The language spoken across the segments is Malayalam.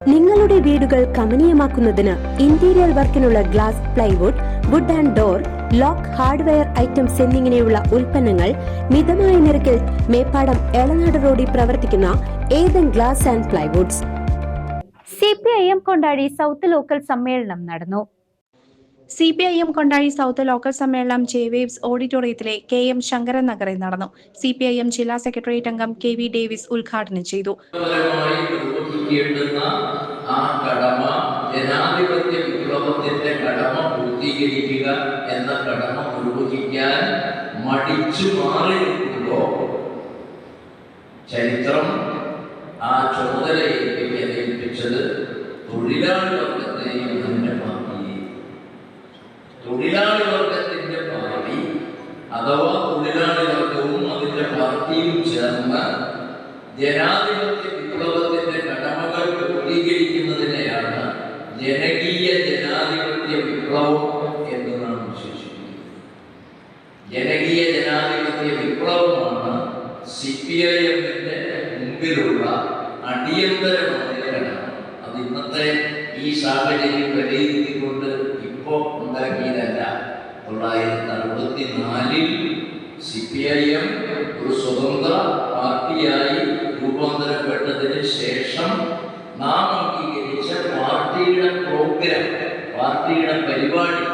നിങ്ങളുടെ വീടുകൾ കമനീയമാക്കുന്നതിന് interior വർക്കിനുള്ള glass plywood wood and door lock hardware items എന്നിങ്ങനെയുള്ള ഉൽപ്പന്നങ്ങൾ മിതമായ നിരക്കിൽ മേപ്പാടം എളനാട് റോഡിൽ പ്രവർത്തിക്കുന്ന Ethan glass and plywoods C P I M Kondazhi south local സമ്മേളനം നടന്നു. C P I M Kondazhi south local സമ്മേളനം ജെ വേവ്സ് ഓഡിറ്റോറിയത്തിലെ കെ എം ശങ്കരൻ നഗറിൽ നടന്നു. സി പി ഐ എം ജില്ലാ സെക്രട്ടേറിയറ്റ് അംഗം കെ വി ഡേവിസ് ഉദ്ഘാടനം ചെയ്തു. കടമ എന്ന കടമ ചരിത്രം ആ ചുമതല ഏൽപ്പിച്ചത് തൊഴിലാളി വർഗത്തെയും പാർട്ടിയെയും തൊഴിലാളി വർഗത്തിന്റെ പാർട്ടി അഥവാ തൊഴിലാളി വർഗവും അതിന്റെ പാർട്ടിയും ചേർന്ന് ജനാധിപത്യ വിപ്ലവത്തിന്റെ കടമകൾ പൂർത്തീകരിക്കുന്നതിനെയാണ് ജനകീയ ജനാധിപത്യ വിപ്ലവം എന്ന് നാം വിശേഷിപ്പിക്കുന്നത്. ജനകീയ ജനാധിപത്യ വിപ്ലവമാണ് സി പി ഐ എമ്മിന്റെ മുമ്പിലുള്ള അടിയന്തരമായ ഘടകം. അത് ഇന്നത്തെ ഈ സാഹചര്യം വിലയിരുത്തിക്കൊണ്ട് ഉണ്ടാക്കിയതല്ല. തൊള്ളായിരത്തി അറുപത്തി നാലിൽ സി പി ഐ എം ഒരു സ്വതന്ത്ര പാർട്ടിയായി രൂപാന്തരപ്പെട്ടതിന് ശേഷം നാം അംഗീകരിച്ച പാർട്ടിയുടെ പ്രോഗ്രാം പാർട്ടിയുടെ പരിപാടി.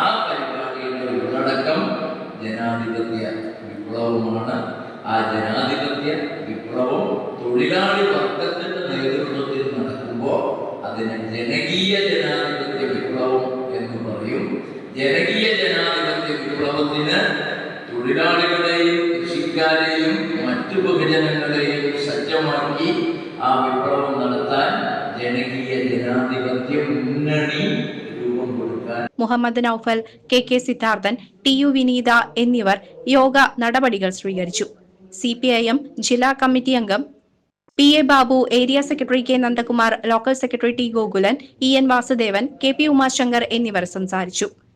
ആ പരിപാടിയുടെ ഉള്ളടക്കം ജനാധിപത്യ വിപ്ലവമാണ്. ആ ജനാധിപത്യ വിപ്ലവം തൊഴിലാളി വർഗത്തിന്റെ നേതൃത്വത്തിൽ നടക്കുമ്പോൾ അതിന് ജനകീയ ജനകീയ ജനാധിപത്യ വിപ്ലവത്തിന് തൊഴിലാളികളെയും കൃഷിക്കാരെയും മറ്റു ബഹുജനങ്ങളെയും സജ്ജമാക്കി ആ വിപ്ലവം നടത്താൻ ജനകീയ ജനാധിപത്യ മുന്നണി Muhammad Noufal K K Siddharthan T U Vineetha എന്നിവർ യോഗ നടപടികൾ സ്വീകരിച്ചു. സി പി ഐ എം ജില്ലാ കമ്മിറ്റി അംഗം P A Babu area secretary K Nandakumar local secretary T Gokulan E N Vasudevan K P Umashankar എന്നിവർ സംസാരിച്ചു.